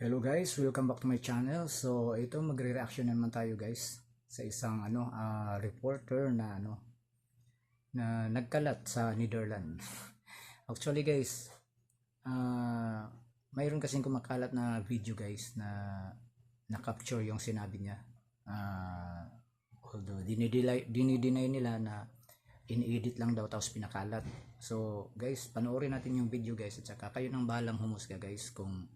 Hello guys, welcome back to my channel. So ito magre-reaction naman tayo guys sa isang ano ah, reporter na ano na nagkalat sa Netherlands. Actually guys, ah mayroon kasing kumakalat na video guys na na-capture yung sinabi niya. Ah although dinideny, dinideny nila na in-edit lang daw tapos pinakalat. So guys, panoorin natin yung video guys at saka kayo nang bahalang humusga guys kung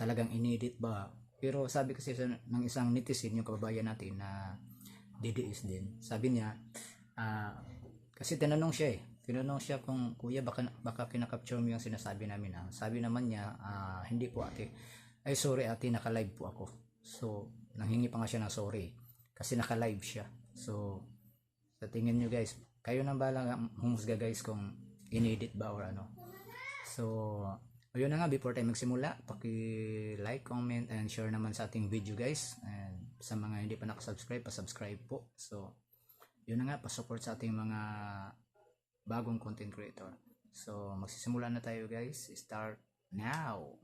talagang inedit ba. Pero sabi kasi sa, ng isang netizen, yung kababayan natin na DDS din, sabi niya, ah, kasi tinanong siya eh, tinanong siya kung, kuya, baka, baka kinakapture mo yung sinasabi namin ah. Sabi naman niya, ah, hindi po ate. Ay sorry ate, naka-live po ako. So, nanghingi pa nga siya ng sorry. Kasi naka-live siya. So, sa tingin nyo guys, kayo nang balang humusga guys kung inedit ba or ano. So, ayun na nga, before tayo magsimula, paki-like, comment, and share naman sa ating video guys. And sa mga hindi pa nakasubscribe, pa-subscribe po. So, yun na nga, pa-support sa ating mga bagong content creator. So, magsisimula na tayo guys. Start now!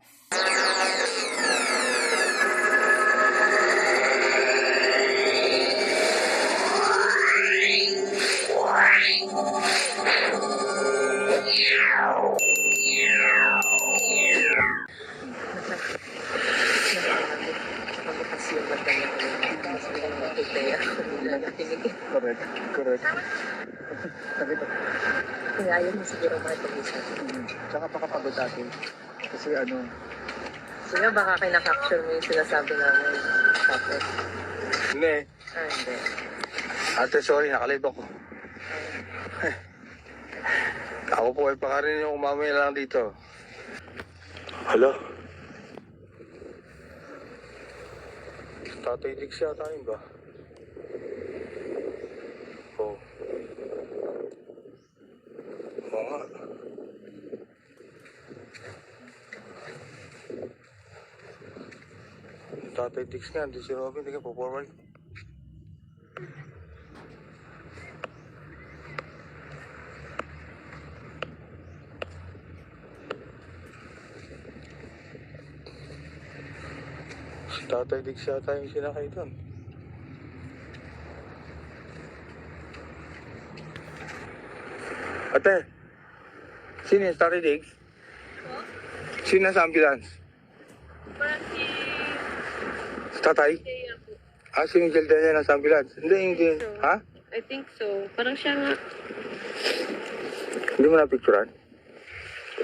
Mabukas Correct, correct. Sakit ako. Kaya ayaw mo siguro matag-isa. Mm. Tsaka pakapagod natin. Kasi ano, Sino baka kinakapture mo yung sinasabi namin. Tapos, hindi. ah, hindi. Ate, sorry, nakalive ako. Ako po ay pakarin yung mamaya lang dito. Hello? Tatay Dix yata yun ba? Oo. Oo nga. Tatay Dix nga, hindi si Robin, hindi ka po forward. Tatay Dix yata yung sinakay doon. Ate, sino yung Tatay Dix? Sino nasa ambulance? Parang si Tatay? Po. Ah, si Miguel Daya nasa ambulance. Hindi, hindi. Ha? I think so. Parang siya nga. Hindi mo na-picturean?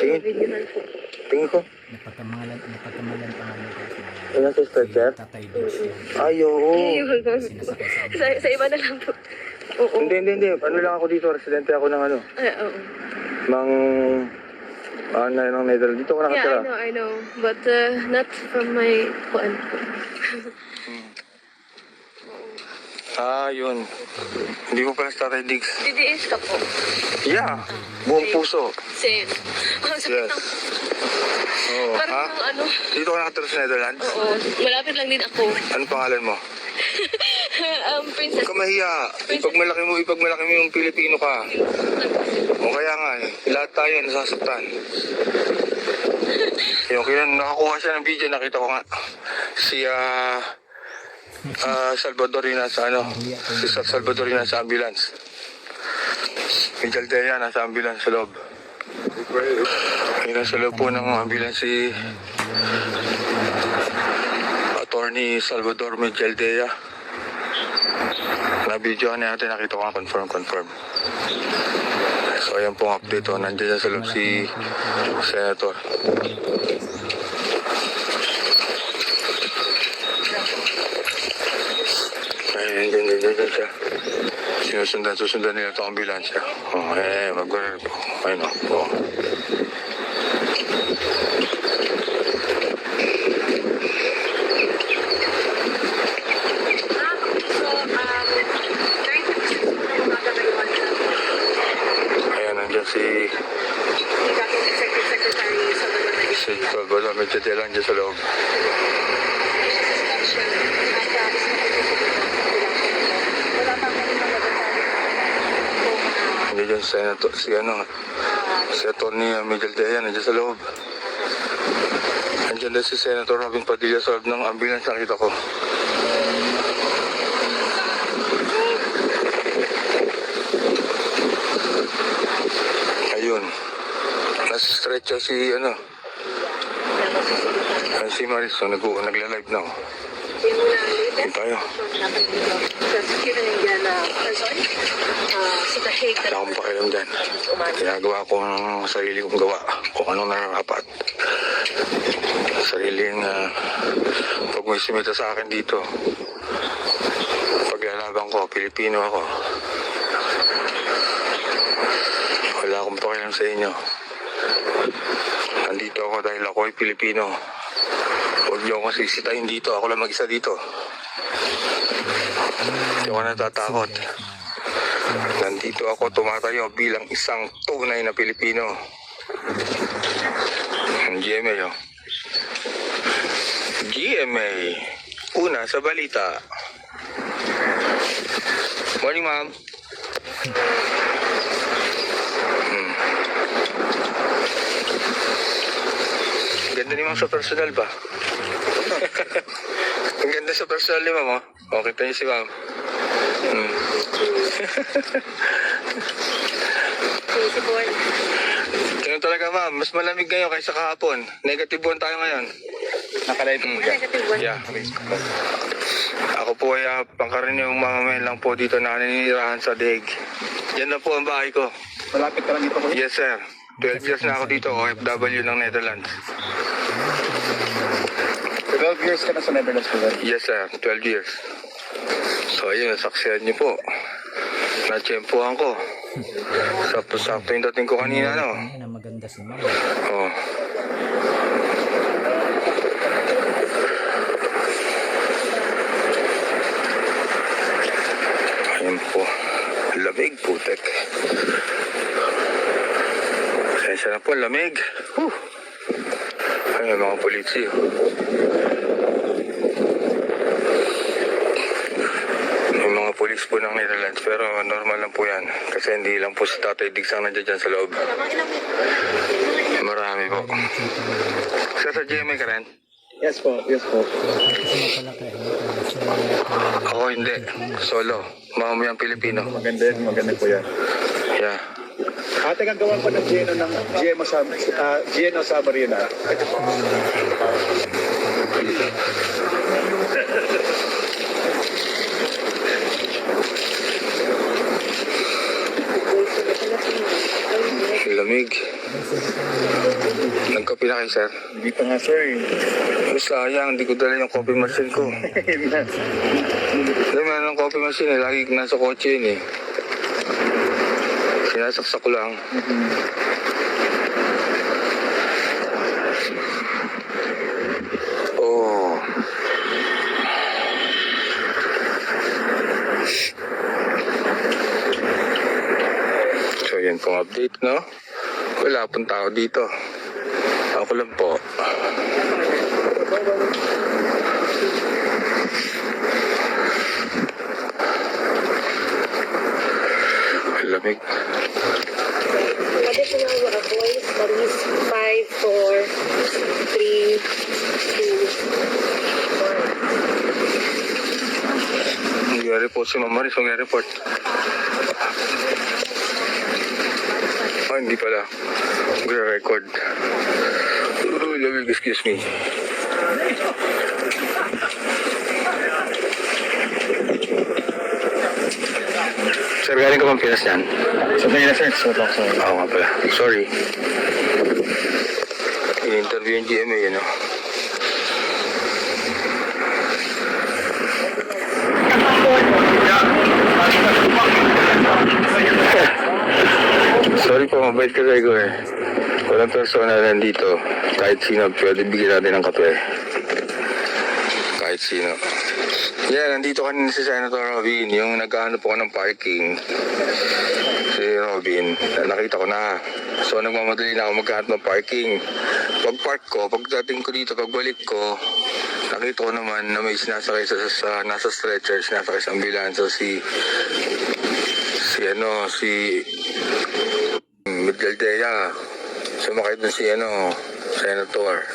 Tingin, po. tingin ko. Napagkamalan, napagkamalan pa nga niya guys na Ano sa stretcher? si Tatay yung Ay, oo. sinasakay sa sa, sa iba na lang po. Oo. Hindi, hindi, hindi. Ano lang ako dito, residente ako ng ano, Ay, oo. ng, ah, na, ng Netherlands. Dito ako Yeah, I nakatira. know, I know. But uh, not from my kuan po. Ah, yun. Hindi ko pala sa Tatay Diggs. DDS ka po. Yeah, buong puso. Same. Ang sakit Yes. ng... Oo, Parang ha? ano. Dito ako nakatira sa Netherlands. Oo. Malapit lang din ako. Ano pangalan mo? um, princess. Huwag ka mahiya. Ipag malaki mo, ipag malaki mo yung Pilipino ka. O kaya nga eh, lahat tayo nasasaktan. Yung kaya nakakuha siya ng video, nakita ko nga. Si ah ah, Salvadorina sa ano, si Sa- Salvadorina sa ambulance. Miguel Dea nasa ambulance sa loob. Ayun nasa loob po ng ambulance si Attorney Salvador Miguel Dea. Na video natin nakita ko nga confirm confirm. So ayan po ang update oh. Nandiyan sa loob si Senator. Ayun, dyan, dyan, dyan, dyan siya. Sinusundan, susundan nila ito ambulansya. Oh, eh, mag-work po. Ayun o. Oh. Ayan, nandiyan si si Salvador Medjadela nandiyan sa loob. Nandiyan si Senator, si ano, si Atty. Miguel Dea nandiyan sa loob. Andiyan na si Senator Robin Padilla sa loob ng ambulance nakita ko. Ayun. Nasa stretcher si ano. Si Maris, so, nag nagla-live na. oh. Yun tayo. Wala akong pakialam dyan. Ginagawa ko ang sarili kong gawa. Kung anong nararapat. Sariling uh, pag may sumita sa akin dito. Paglalaban ko, Pilipino ako. Wala akong pakialam sa inyo. Nandito ako dahil ako ay Pilipino. Huwag niyo akong sisitahin dito. Ako lang mag-isa dito. Hindi ako natatakot. Nandito ako tumatayo bilang isang tunay na Pilipino. GMA, oh. GMA. Una sa balita. Morning, ma'am. Hmm. Ganda ni ma'am sa personal ba? Ang ganda sa personal ni ma'am, oh. Oh, kita niyo si ma'am. Hmm. Ganun talaga ma'am, mas malamig ngayon kaysa kahapon. Negative one tayo ngayon. Nakalive mo Negative one. Yeah. Ako po ay uh, pangkaraniwang mga men lang po dito na naninirahan sa Deg. Yan na po ang bahay ko. Malapit ka lang dito ko. Yes sir. 12 years na ako dito, OFW ng Netherlands. 12 years ka na sa Netherlands ko. Yes sir, 12 years. So ayun, nasaksihan niyo po. Natsyempohan ko. Sakto-sakto yung dating ko kanina, no? Ang maganda si Ma'am. Oh. Ayun po. Lamig putek. Pasensya na po, lamig. Whew. Mga polisi. oh. May mga polis po ng Netherlands pero normal lang po yan. Kasi hindi lang po si Tatay Diggs ang nandiyan dyan sa loob. Marami po. Sa sa GMA ka rin? Yes po, yes po. Ako hindi. Solo. Mamamayang Pilipino. Maganda yan, maganda po yan. Yeah. Ate, ang gawa ko ng GNO ng GMO sa, uh, GNO sa Marina. Lamig. Nagkape na kayo, sir. Hindi pa nga, sir. eh. Ay, sayang. Hindi ko dala yung coffee machine ko. Hindi, meron ng coffee machine eh. Lagi nasa kotse yun eh. Sinasaksak ko lang. Oh. So yan pong update, no? Wala pong tao dito. Ako lang po. Lamig. Si Mama Maris, mag-report. Ah, hindi pala. Mag-record. Oh, lamig, excuse me. Sir, galing ka bang Pinas yan? Sa Marina, sir. So, talk, sir. Oo nga pala. Sorry. In-interview yung GMA, yun, no? Sorry po, mabait ka ko eh. Walang persona nandito. Kahit sino, pwede bigyan natin ng kape. Kahit sino. Yeah, nandito kanina si Senator Robin, yung naghahanap ako ng parking. Si Robin, na- nakita ko na. So nagmamadali na ako maghanap ng parking. Pag park ko, pagdating ko dito, pagbalik ko, nakita ko naman na may sinasakay sa, sa nasa stretcher, sinasakay sa ambulansya si si ano, si Miguel Dea. Sumakay dun si ano, Senator.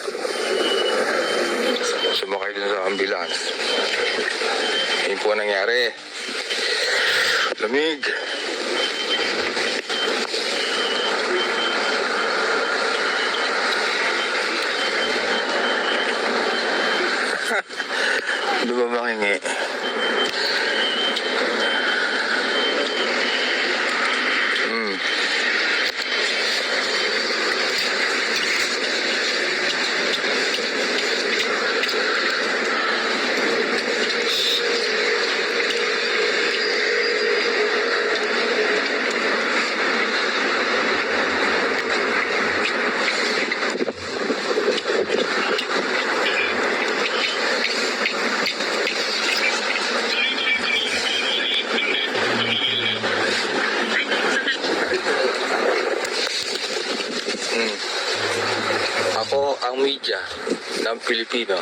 sumakay dun sa ambulance. Yun po ang nangyari. Lamig. Di ba makingi? Hmm. Ako ang media ng Pilipino.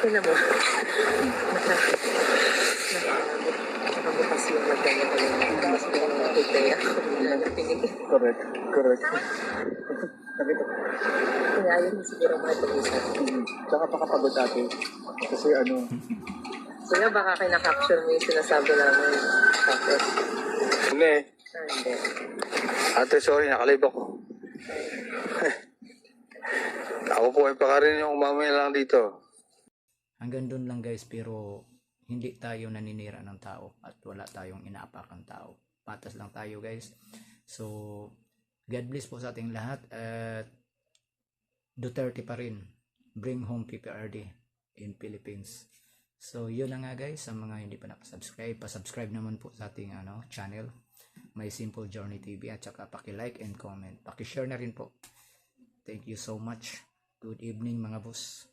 Tingnan mo. Nakabukas yung magdala ko yung mas pinagpipaya ko na napinig. Correct. Correct. Nakita ko. Kaya yun siguro mga pag-isip. Mm. Tsaka pakapagod ate. Kasi ano, Kuya, baka kinakapture mo yung sinasabi namin. Tapos, Hindi. ah, hindi. Ate, sorry, nakalive ako. ako po ay pakarin yung mamaya lang dito. Hanggang doon lang guys pero hindi tayo naninira ng tao at wala tayong inaapakan tao. Patas lang tayo guys. So God bless po sa ating lahat at Duterte pa rin. Bring home PPRD in Philippines. So yun na nga guys sa mga hindi pa nakasubscribe, pa-subscribe naman po sa ating ano channel. My Simple Journey TV at saka paki-like and comment. Paki-share na rin po. Thank you so much. Good evening mga boss.